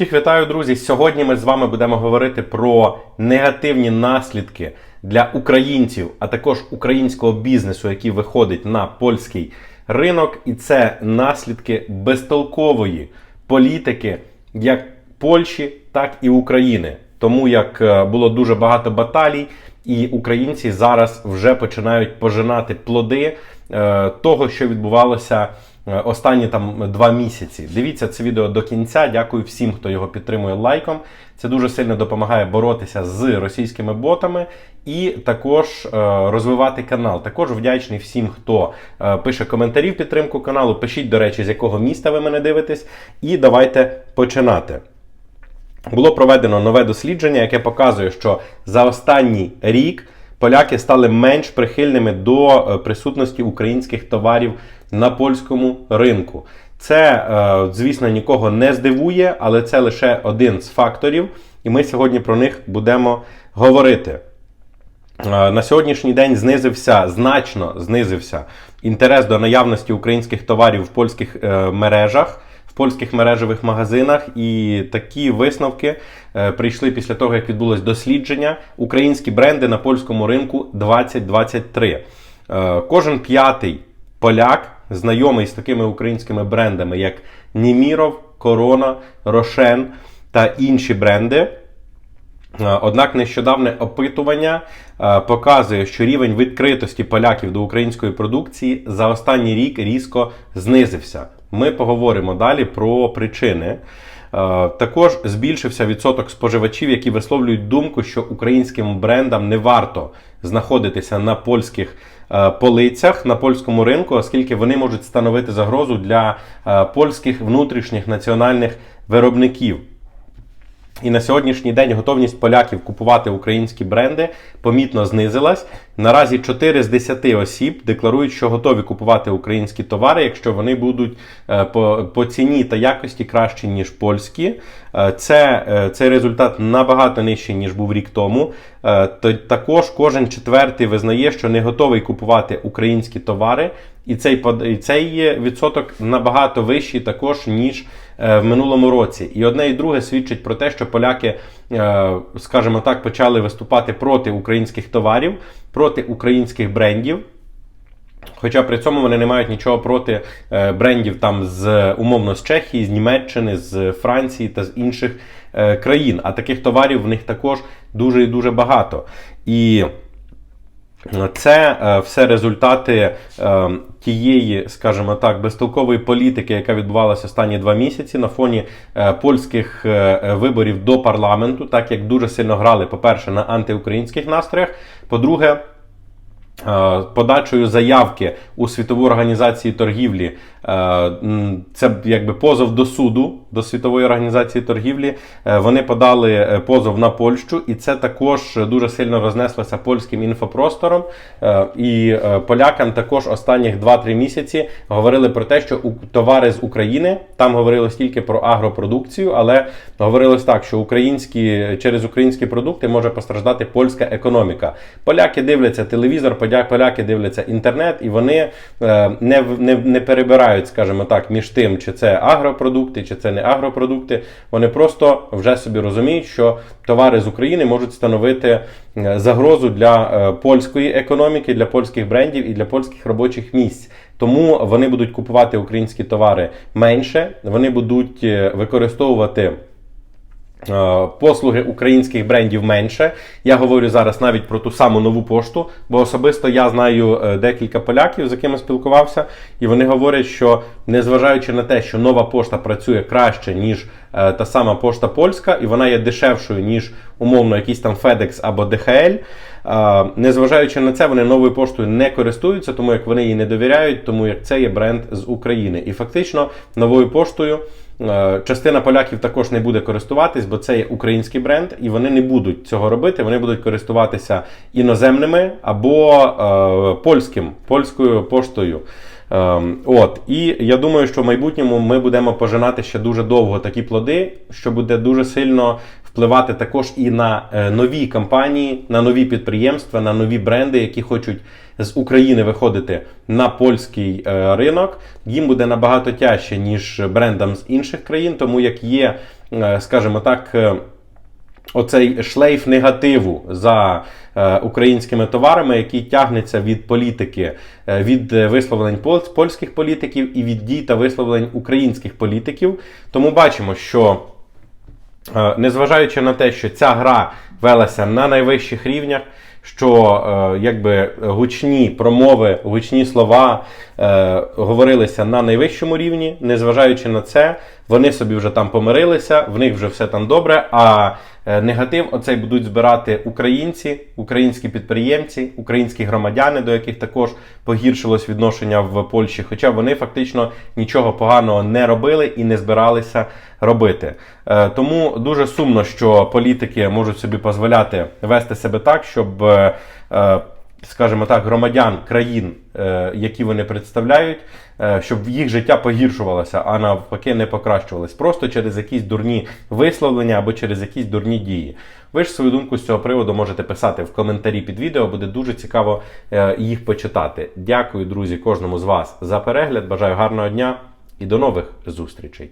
Всіх вітаю, друзі! Сьогодні ми з вами будемо говорити про негативні наслідки для українців, а також українського бізнесу, який виходить на польський ринок. І це наслідки безтолкової політики як Польщі, так і України. Тому як е, було дуже багато баталій, і українці зараз вже починають пожинати плоди е, того, що відбувалося е, останні там два місяці. Дивіться це відео до кінця. Дякую всім, хто його підтримує лайком. Це дуже сильно допомагає боротися з російськими ботами і також розвивати канал. Також вдячний всім, хто пише коментарі в підтримку каналу. Пишіть, до речі, з якого міста ви мене дивитесь, і давайте починати. Було проведено нове дослідження, яке показує, що за останній рік поляки стали менш прихильними до е, присутності українських товарів на польському ринку. Це, е, звісно, нікого не здивує, але це лише один з факторів, і ми сьогодні про них будемо говорити. Е, На сьогоднішній день знизився значно знизився інтерес до наявності українських товарів в польських мережах, польських мережевих магазинах. І такі висновки е, прийшли після того, як відбулось дослідження українські бренди на польському ринку 2023. Е, Кожен п'ятий поляк знайомий з такими українськими брендами, як Німіров, Корона, Рошен та інші бренди. Е, Однак нещодавне опитування показує, що рівень відкритості поляків до української продукції за останній рік різко знизився. Ми поговоримо далі про причини. Е, Також збільшився відсоток споживачів, які висловлюють думку, що українським брендам не варто знаходитися на польських е, полицях на польському ринку, оскільки вони можуть становити загрозу для е, польських внутрішніх національних виробників. І на сьогоднішній день готовність поляків купувати українські бренди помітно знизилась. Наразі 4 з 10 осіб декларують, що готові купувати українські товари, якщо вони будуть е, по, по ціні та якості кращі, ніж польські. Е, Це, е, цей результат набагато нижчий, ніж був рік тому. То- Також кожен четвертий визнає, що не готовий купувати українські товари, і цей, і цей відсоток набагато вищий також, ніж е, в минулому році. І одне і друге свідчить про те, що поляки, е, скажімо так, почали виступати проти українських товарів, проти українських брендів. Хоча при цьому вони не мають нічого проти е, брендів там з умовно з Чехії, з Німеччини, з Франції та з інших країн. А таких товарів в них також дуже і дуже багато. І це е, все результати е, тієї, скажімо так, безтолкової політики, яка відбувалася останні два місяці на фоні е, польських е, виборів до парламенту, так як дуже сильно грали, по-перше, на антиукраїнських настроях. По-друге, Е, подачею заявки у світову організацію торгівлі. е, Це якби позов до суду до світової організації торгівлі. Е, Вони подали е, позов на Польщу, і це також дуже сильно рознеслося польським інфопростором. Е, І е, полякам також останніх 2-3 місяці говорили про те, що товари з України там говорилось тільки про агропродукцію, але говорилось так, що українські через українські продукти може постраждати польська економіка. Поляки дивляться телевізор, поляки дивляться інтернет, і вони е, не, не, не перебирають, скажімо так, між тим, чи це агропродукти, чи це не агропродукти. Вони просто вже собі розуміють, що товари з України можуть становити е, загрозу для е, польської економіки, для польських брендів і для польських робочих місць. Тому вони будуть купувати українські товари менше, вони будуть використовувати. Е, Послуги українських брендів менше. Я говорю зараз навіть про ту саму нову пошту, бо особисто я знаю е, декілька поляків, з якими спілкувався, і вони говорять, що незважаючи на те, що нова пошта працює краще, ніж та сама пошта польська, і вона є дешевшою, ніж умовно якийсь там FedEx або DHL, е, Незважаючи на це, вони новою поштою не користуються, тому як вони їй не довіряють, тому як це є бренд з України. І фактично новою поштою Е, Частина поляків також не буде користуватись, бо це є український бренд, і вони не будуть цього робити. Вони будуть користуватися іноземними або е, польським, польською поштою. Ем, От, і я думаю, що в майбутньому ми будемо пожинати ще дуже довго такі плоди, що буде дуже сильно впливати також і на е, нові компанії, на нові підприємства, на нові бренди, які хочуть з України виходити на польський е, ринок. Їм буде набагато тяжче, ніж брендам з інших країн, тому як є е, скажімо так. Оцей шлейф негативу за е, українськими товарами, який тягнеться від політики, е, від е, висловлень польських політиків і від дій та висловлень українських політиків. Тому бачимо, що незважаючи на те, що ця гра велася на найвищих рівнях, що якби гучні промови, гучні слова е, говорилися на найвищому рівні, незважаючи на це, вони собі вже там помирилися, в них вже все там добре. А негатив оцей будуть збирати українці, українські підприємці, українські громадяни, до яких також погіршилось відношення в Польщі, хоча вони фактично нічого поганого не робили і не збиралися робити. Е, Тому дуже сумно, що політики можуть собі дозволяти вести себе так, щоб. Скажімо так, громадян країн, е, які вони представляють, е, щоб їх життя погіршувалося, а навпаки не покращувалось. Просто через якісь дурні висловлення або через якісь дурні дії. Ви ж свою думку з цього приводу можете писати в коментарі під відео, буде дуже цікаво е, їх почитати. Дякую, друзі, кожному з вас за перегляд. Бажаю гарного дня і до нових зустрічей.